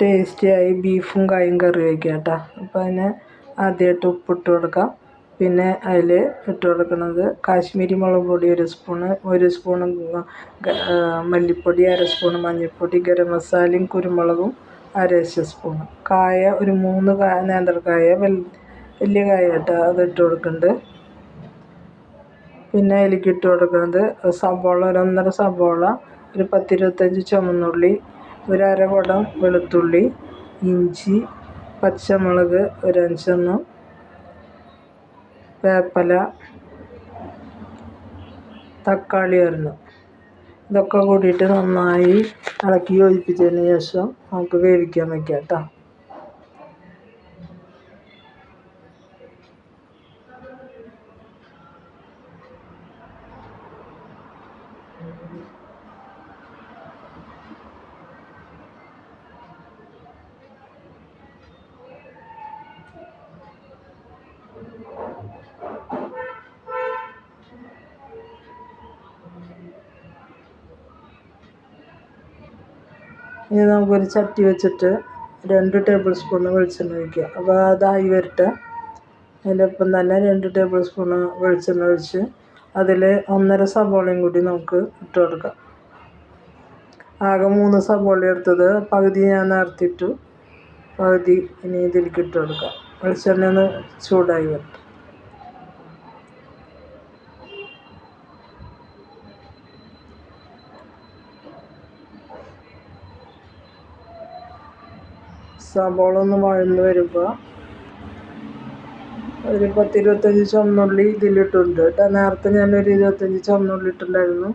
ടേസ്റ്റിയായി ബീഫും കായും കറി വയ്ക്കുക കേട്ടോ അപ്പോൾ അതിന് ആദ്യമായിട്ട് ഉപ്പിട്ട് കൊടുക്കാം. പിന്നെ അതിൽ ഇട്ട് കൊടുക്കുന്നത് കാശ്മീരി മുളക് പൊടി ഒരു സ്പൂണ് ഒരു സ്പൂണ് മല്ലിപ്പൊടി അര സ്പൂണ് മഞ്ഞൾപ്പൊടി ഗരം മസാലയും കുരുമുളകും അര സ്പൂണ്. കായ ഒരു മൂന്ന് കായ നേന്ത്രക്കായ വലിയ കായ കേട്ടോ അത് ഇട്ട് കൊടുക്കുന്നുണ്ട് പിന്നെ അതിലേക്ക് ഇട്ട് കൊടുക്കുന്നത് സബോള ഒരു ഒന്നര സബോള ഒരു പത്തിരുപത്തഞ്ച് ചുമന്നുള്ളി ഒരു അര കുടം വെളുത്തുള്ളി ഇഞ്ചി പച്ചമുളക് ഒരു അഞ്ചെണ്ണം വേപ്പില തക്കാളി ഒരെണ്ണം. ഇതൊക്കെ കൂടിയിട്ട് നന്നായി ഇളക്കി യോജിപ്പിച്ചതിന് ശേഷം നമുക്ക് വേവിക്കാൻ വയ്ക്കാം കേട്ടോ. ഇനി നമുക്കൊരു ചട്ടി വെച്ചിട്ട് രണ്ട് ടേബിൾ സ്പൂൺ വെളിച്ചെണ്ണ ഒഴിക്കുക. അപ്പോൾ അതായി വരട്ടെ. അതിന്റെ ഒപ്പം തന്നെ രണ്ട് ടേബിൾ സ്പൂൺ വെളിച്ചെണ്ണ ഒഴിച്ച് അതിൽ ഒന്നര സബോളയും കൂടി നമുക്ക് ഇട്ട് കൊടുക്കാം. ആകെ മൂന്ന് സബോള എടുത്തത് പകുതി ഞാൻ നേർത്തിട്ടു പകുതി ഇനി ഇതിലേക്ക് ഇട്ട് കൊടുക്കാം. വെളിച്ചെണ്ണ ഒന്ന് ചൂടായി വരട്ടെ. സബോള ഒന്ന് വഴന്ന് വരുമ്പോൾ ഒരു പത്തിരുപത്തഞ്ച് ചുമന്നുള്ളി ഇതിലിട്ടുണ്ട്. കേട്ടോ നേരത്തെ ഞാനൊരു ഇരുപത്തഞ്ച് ചുമന്നുള്ളി ഇട്ടിട്ടുണ്ടായിരുന്നു.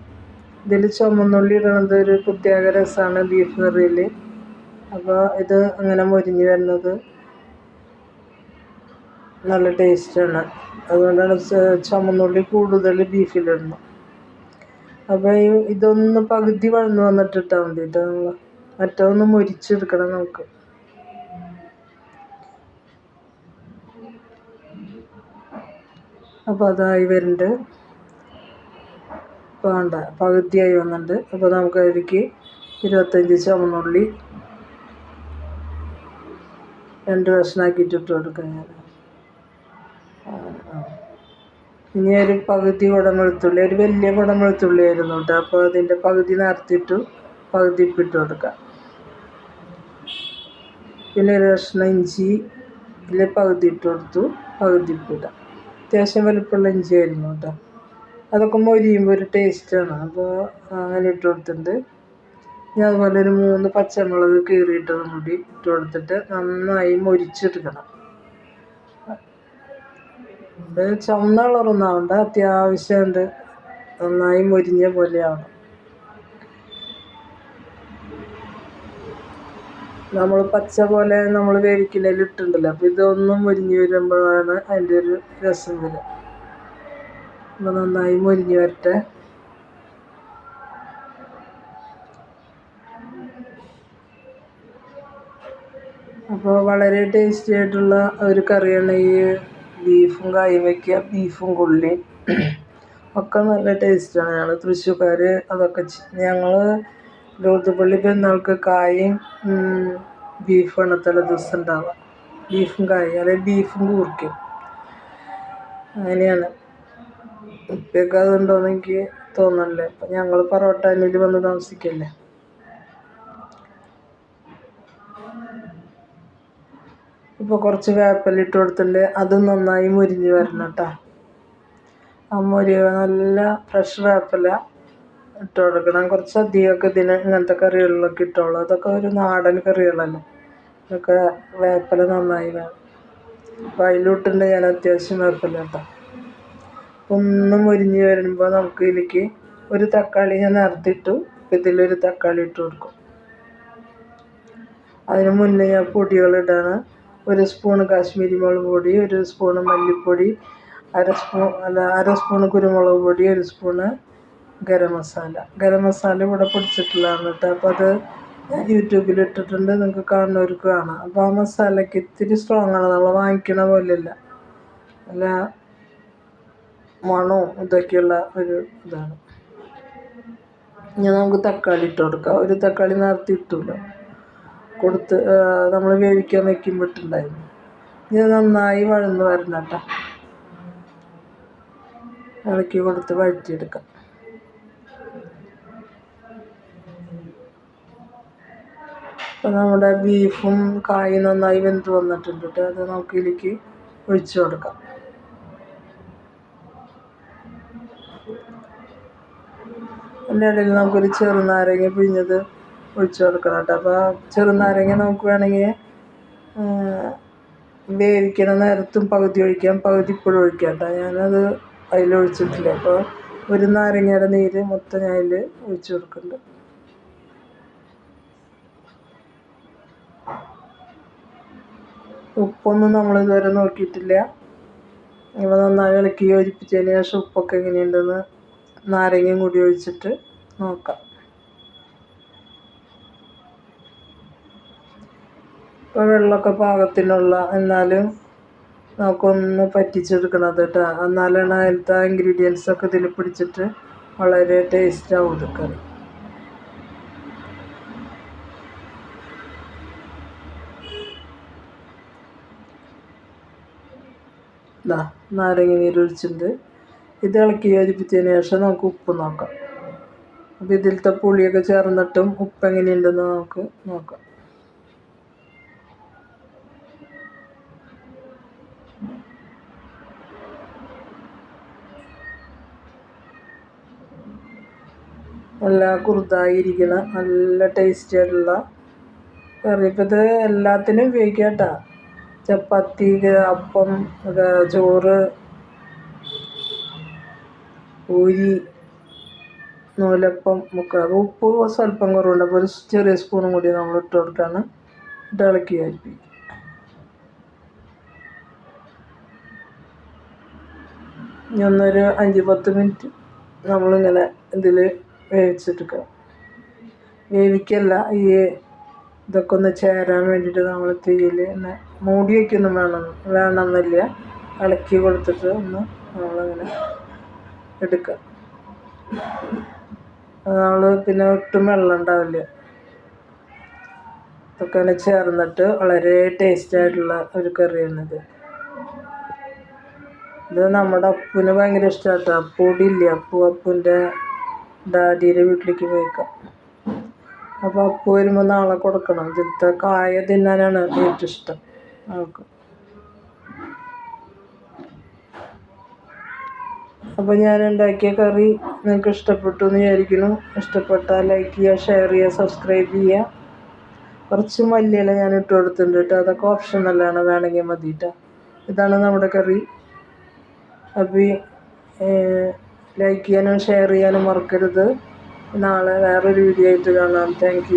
ഇതിൽ ചുമന്നുള്ളി ഇടണത് ഒരു പ്രത്യേക രസമാണ് ബീഫ് കറിയിൽ അപ്പോൾ ഇത് അങ്ങനെ മൊരിഞ്ഞ് വരുന്നത് നല്ല ടേസ്റ്റാണ്. അതുകൊണ്ടാണ് ചുമന്നുള്ളി കൂടുതൽ ബീഫിലിടണം. അപ്പോൾ ഇതൊന്ന് പകുതി വഴന്ന് വന്നിട്ടിട്ടാൽ മതി കേട്ടോ നമ്മൾ മറ്റൊന്ന് മുരിച്ചെടുക്കണം നമുക്ക്. അപ്പോൾ അതായി വരുന്നുണ്ട്. വേണ്ട പകുതിയായി വന്നിട്ടുണ്ട്. അപ്പോൾ നമുക്ക് അതിലേക്ക് ഇരുപത്തഞ്ച് ചുവന്നുള്ളി രണ്ട് കഷ്ണാക്കിയിട്ട് ഇട്ട് കൊടുക്കാം ഞാൻ. ഇനി ഒരു പകുതി കുടം വെളുത്തുള്ളി ഒരു വലിയ കുടം വെളുത്തുള്ളി ആയിരുന്നു കേട്ടോ. അപ്പോൾ അതിന്റെ പകുതി നിറത്തിട്ടു പകുതി ഇപ്പിട്ട് കൊടുക്കാം. പിന്നെ ഒരു കഷ്ണം ഇഞ്ചി ഇതിൽ പകുതി ഇട്ട് കൊടുത്തു പകുതി ഇപ്പിടാം. അത്യാവശ്യം വലുപ്പമുള്ള ഇഞ്ചി ആയിരുന്നു കേട്ടോ. അതൊക്കെ മൊരിയുമ്പോൾ ഒരു ടേസ്റ്റാണ് അപ്പോൾ അങ്ങനെ ഇട്ട് കൊടുത്തിട്ടുണ്ട്. ഞാൻ അതുപോലെ ഒരു മൂന്ന് പച്ചമുളക് കീറിയിട്ടതും കൂടി ഇട്ട് കൊടുത്തിട്ട് നന്നായി മൊരിച്ചെടുക്കണം. ചുവന്ന കളറൊന്നും ആവണ്ട. അത്യാവശ്യം ഉണ്ട്. നന്നായി മൊരിഞ്ഞ പോലെ നമ്മൾ പച്ച പോലെ നമ്മൾ വേവിക്കുന്നതിൽ ഇട്ടിട്ടുണ്ടല്ലോ. അപ്പോൾ ഇതൊന്നും മുരിഞ്ഞു വരുമ്പോഴാണ് അതിന്റെ ഒരു രസം വരിക. അപ്പോൾ നന്നായി മുരിഞ്ഞു വരട്ടെ. അപ്പോൾ വളരെ ടേസ്റ്റി ആയിട്ടുള്ള ഒരു കറിയാണ് ഈ ബീഫും കായും വയ്ക്കുക ബീഫും കൊള്ളിയും ഒക്കെ നല്ല ടേസ്റ്റാണ് ഞങ്ങൾ തൃശ്ശൂർക്കാർ അതൊക്കെ ഞങ്ങൾ ലോത്തുപള്ളി പെരുന്നാൾക്ക് കായും ബീഫാണ് തലേ ദിവസം ഉണ്ടാവുക. ബീഫും കായും അല്ലെങ്കിൽ ബീഫും കൂർക്കും അങ്ങനെയാണ്. ഇപ്പൊക്കെ അതുണ്ടോയെന്ന് എനിക്ക് തോന്നണില്ല. ഇപ്പം ഞങ്ങൾ പറവട്ടാനിൽ വന്ന് താമസിക്കല്ലേ? ഇപ്പോൾ കുറച്ച് വേപ്പലിട്ട് കൊടുത്തിട്ടുണ്ട്. അത് നന്നായി മുരിഞ്ഞ് വരണം കേട്ടോ. ആ മുരി നല്ല ഫ്രഷ് വേപ്പില. ഇട്ട് കൊടുക്കണം കുറച്ച് അധികമൊക്കെ ഇതിന് ഇങ്ങനത്തെ കറികളിലൊക്കെ ഇട്ടോളൂ. അതൊക്കെ ഒരു നാടൻ കറികളല്ലേ. ഇതൊക്കെ വേപ്പില നന്നായി വേണം അപ്പോൾ അതിലോട്ടുണ്ട് ഞാൻ അത്യാവശ്യം വേപ്പില കേട്ടോ ഒന്ന് മുരിഞ്ഞ് വരുമ്പോൾ നമുക്ക് ഇതിലേക്ക് ഒരു തക്കാളി ഞാൻ നിറത്തിട്ടു ഇതിലൊരു തക്കാളി ഇട്ട് കൊടുക്കും. അതിന് മുന്നേ ഞാൻ പൊടികളിടാണ് ഒരു സ്പൂൺ കാശ്മീരി മുളക് പൊടി ഒരു സ്പൂണ് മല്ലിപ്പൊടി അര സ്പൂൺ അല്ല അര സ്പൂൺ കുരുമുളക് പൊടി ഒരു സ്പൂണ് ഗരം മസാല. ഗരം മസാല ഇവിടെ പൊടിച്ചിട്ടുള്ളതാണ് കേട്ടോ. അപ്പോൾ അത് യൂട്യൂബിൽ ഇട്ടിട്ടുണ്ട്. നിങ്ങൾക്ക് കാണുന്നവർക്ക് കാണാം. അപ്പോൾ ആ മസാലയ്ക്ക് ഇത്തിരി സ്ട്രോങ് ആണ്. നമ്മൾ വാങ്ങിക്കണ പോലെയല്ല. അല്ല മണവും ഇതൊക്കെയുള്ള ഒരു ഇതാണ്. ഇനി നമുക്ക് തക്കാളി ഇട്ട് കൊടുക്കാം. ഒരു തക്കാളി നേരത്തെ ഇട്ടുമല്ലോ കൊടുത്ത് നമ്മൾ വേവിക്കാൻ വെക്കുമ്പോൾ ഇട്ടുണ്ടായിരുന്നു ഇത് നന്നായി വഴന്ന് വരണം കേട്ടോ. ഇളക്കി കൊടുത്ത് വഴറ്റിയെടുക്കാം. അപ്പോൾ നമ്മുടെ ബീഫും കായും നന്നായി വെന്ത് വന്നിട്ടുണ്ട് കേട്ടോ. അത് നമുക്ക് ഇതിലേക്ക് ഒഴിച്ചു കൊടുക്കാം. അതിന്റെ ഇടയിൽ നമുക്കൊരു ചെറുനാരങ്ങ പിഴിഞ്ഞത് ഒഴിച്ചു കൊടുക്കണം കേട്ടോ. അപ്പോൾ ചെറുനാരങ്ങ നമുക്ക് വേണമെങ്കിൽ വേവിക്കണ നേരത്തും പകുതി ഒഴിക്കാം പകുതി ഇപ്പോഴും ഒഴിക്കാം കേട്ടോ. ഞാനത് അതിലൊഴിച്ചിട്ടില്ല. അപ്പോൾ ഒരു നാരങ്ങയുടെ നീര് മൊത്തം ഞാൻ അതിൽ ഒഴിച്ചു കൊടുക്കുന്നുണ്ട്. ഉപ്പൊന്നും നമ്മൾ ഇതുവരെ നോക്കിയിട്ടില്ല. ഇവ നന്നായി ഇളക്കി യോജിപ്പിച്ചതിന് ശേഷം ഉപ്പൊക്കെ എങ്ങനെയുണ്ടെന്ന് നാരങ്ങയും കൂടി ഒഴിച്ചിട്ട് നോക്കാം. ഇപ്പോൾ വെള്ളമൊക്കെ പാകത്തിനുള്ള എന്നാലും നമുക്കൊന്ന് പറ്റിച്ചെടുക്കണം കേട്ടോ എന്നാലാണ് അതിലത്തെ ഇൻഗ്രീഡിയൻസൊക്കെ ഇതിൽ പിടിച്ചിട്ട് വളരെ ടേസ്റ്റ് ആവും ഇത് ഇതാ നാരങ്ങ നീരൊഴിച്ചിട്ടുണ്ട് ഇത് ഇളക്കി യോജിപ്പിച്ചതിന് ശേഷം നമുക്ക് ഉപ്പ് നോക്കാം. അപ്പോൾ ഇതിലത്തെ പുളിയൊക്കെ ചേർന്നിട്ടും ഉപ്പ് എങ്ങനെയുണ്ടെന്ന് നമുക്ക് നോക്കാം. നല്ല കുറുതായിരിക്കണം നല്ല ടേസ്റ്റി ആയിട്ടുള്ള കറി. ഇപ്പം ഇത് എല്ലാത്തിനും ഉപയോഗിക്കാം കേട്ടോ. ചപ്പാത്തി അപ്പം ചോറ് പൂരി നൂലപ്പം ഒക്കെ. ഉപ്പ് സ്വല്പം കുറവുണ്ട്. അപ്പോൾ ഒരു ചെറിയ സ്പൂണും കൂടി നമ്മൾ ഇട്ട് കൊടുത്താണ് ഇട്ട് ഇളക്കി യോജിപ്പിക്കും ഇനി ഒന്നൊരു അഞ്ച് പത്ത് മിനിറ്റ് നമ്മളിങ്ങനെ ഇതിൽ വേവിച്ചെടുക്കുക വേവിക്കല്ല ഈ ഇതൊക്കെ ഒന്ന് ചേരാൻ വേണ്ടിയിട്ട് നമ്മൾ തീയിൽ തന്നെ മൂടി വയ്ക്കൊന്നും വേണം വേണമെന്നില്ല. ഇളക്കി കൊടുത്തിട്ട് ഒന്ന് നമ്മളിങ്ങനെ എടുക്കുക നമ്മൾ പിന്നെ ഒട്ടും വെള്ളം ഉണ്ടാവില്ല. ഇതൊക്കെ അങ്ങനെ ചേർന്നിട്ട് വളരെ ടേസ്റ്റ് ആയിട്ടുള്ള ഒരു കറിയാണിത് ഇത്. നമ്മുടെ അപ്പുവിന് ഭയങ്കര ഇഷ്ടമാട്ടോ അപ്പൂടി ഇല്ലേ? അപ്പു അപ്പൂന്റെ ഡാഡിയുടെ വീട്ടിലേക്ക് പോയേക്കാം. അപ്പോൾ അപ്പു വരുമ്പോൾ നാളെ കൊടുക്കണം. ഇതിലത്തെ കായ തിന്നാനാണ് ഏറ്റവും ഇഷ്ടം. ആൾക്ക്. അപ്പോൾ ഞാൻ ഉണ്ടാക്കിയ കറി നിങ്ങൾക്ക് ഇഷ്ടപ്പെട്ടു എന്ന് വിചാരിക്കുന്നു. ഇഷ്ടപ്പെട്ടാൽ ലൈക്ക് ചെയ്യുക ഷെയർ ചെയ്യുക സബ്സ്ക്രൈബ് ചെയ്യുക. കുറച്ച് മല്ലിയില ഞാൻ ഇട്ട് കൊടുത്തിട്ടുണ്ട് കേട്ടോ. അതൊക്കെ ഓപ്ഷൻ നല്ലതാണ് വേണമെങ്കിൽ മതി ഇതാണ് നമ്മുടെ കറി. അപ്പോൾ ലൈക്ക് ചെയ്യാനും ഷെയർ ചെയ്യാനും മറക്കരുത്. നാളെ വേറൊരു വീഡിയോ ആയിട്ട് കാണാം. താങ്ക്